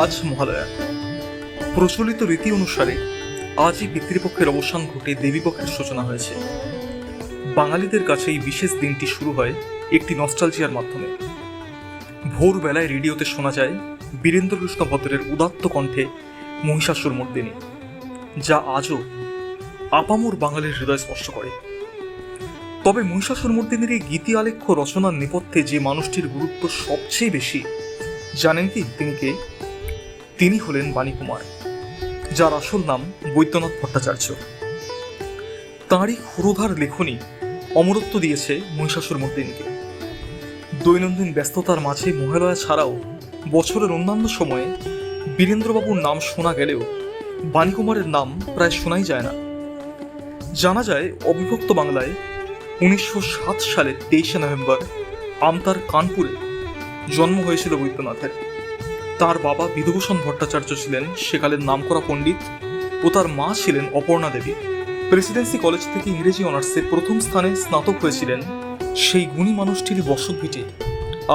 আজ মহালয়া। প্রচলিত রীতি অনুসারে আজই পিতৃপক্ষের অবসান ঘটে দেবীপক্ষের সূচনা হয়েছে। বাঙালিদের কাছে এই বিশেষ দিনটি শুরু হয় একটি নস্টালজিয়ার মাধ্যমে। ভোরবেলায় রেডিওতে শোনা যায় বীরেন্দ্র কৃষ্ণ ভদ্রের উদাত্ত কণ্ঠে মহিষাসুর মর্দিনী, যা আজও আপামর বাঙালির হৃদয় স্পর্শ করে। তবে মহিষাসুর মর্দিনীর এই গীতি আলেখ্য রচনার নেপথ্যে যে মানুষটির গুরুত্ব সবচেয়ে বেশি, জানেন কি তিনি কে? তিনি হলেন বাণীকুমার, যার আসল নাম বৈদ্যনাথ ভট্টাচার্য। তাঁরই ক্ষুরোধার লেখনী অমরত্ব দিয়েছে মহিষাসুর মর্দিনীকে। দৈনন্দিন ব্যস্ততার মাঝে মহালয়া ছাড়াও বছরের অন্যান্য সময়ে বীরেন্দ্রবাবুর নাম শোনা গেলেও বাণীকুমারের নাম প্রায় শোনাই যায় না। জানা যায়, অবিভক্ত বাংলায় উনিশশো সাত সালের তেইশে নভেম্বর আমতার কানপুরে জন্ম হয়েছিল বৈদ্যনাথের। তার বাবা বিধুভূষণ ভট্টাচার্য ছিলেন সেকালের নামকরা পণ্ডিত ও তার মা ছিলেন অপর্ণা দেবী। প্রেসিডেন্সি কলেজ থেকে ইংরেজি অনার্সে প্রথম স্থানে স্নাতক হয়েছিলেন সেই গুণী মানুষটির বসত ভিটে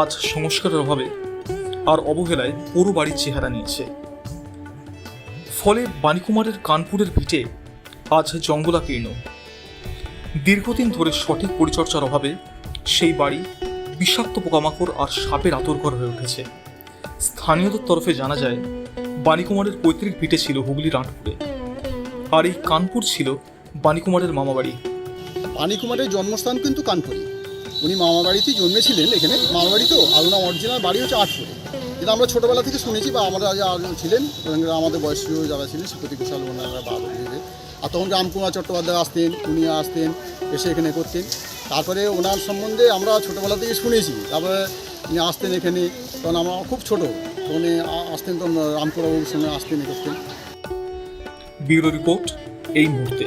আজ সংস্কারের অভাবে আর অবহেলায় পুরো বাড়ির চেহারা নিয়েছে। ফলে বাণীকুমারের কানপুরের ভিটে আজ জঙ্গলাকীর্ণ। দীর্ঘদিন ধরে সঠিক পরিচর্যার অভাবে সেই বাড়ি বিষাক্ত পোকামাকড় আর সাপের আতরঘর হয়ে উঠেছে। স্থানীয়দের তরফে জানা যায়, বাণীকুমারের পৈতৃক ভিটে ছিল হুগলি রাঁটপুরে আর এই কানপুর ছিল বাণীকুমারের মামাবাড়ি। পানিকুমারের জন্মস্থান কিন্তু কানপুরি। উনি মামাবাড়িতেই জন্মেছিলেন এখানে। মামাবাড়ি তো আর ওনার অরিজিনাল বাড়ি হচ্ছে আটপুরে। কিন্তু আমরা ছোটোবেলা থেকে শুনেছি বা আমরা যারা ছিলেন আমাদের বয়স্ক যারা ছিলেন শ্রীপতি ঘোষাল ওনারা বাবা আর তখন রামকুমার চট্টোপাধ্যায় আসতেন, উনি আসতেন, এসে এখানে করতেন। তারপরে ওনার সম্বন্ধে আমরা ছোটোবেলা থেকে শুনেছি। তারপরে উনি আসতেন এখানে তখন আমরা খুব ছোট। উনি আসতেন তখন রামকুমারবাবুর সঙ্গে আসতেন করতেন ব্যুরো রিপোর্ট এই মুহূর্তে।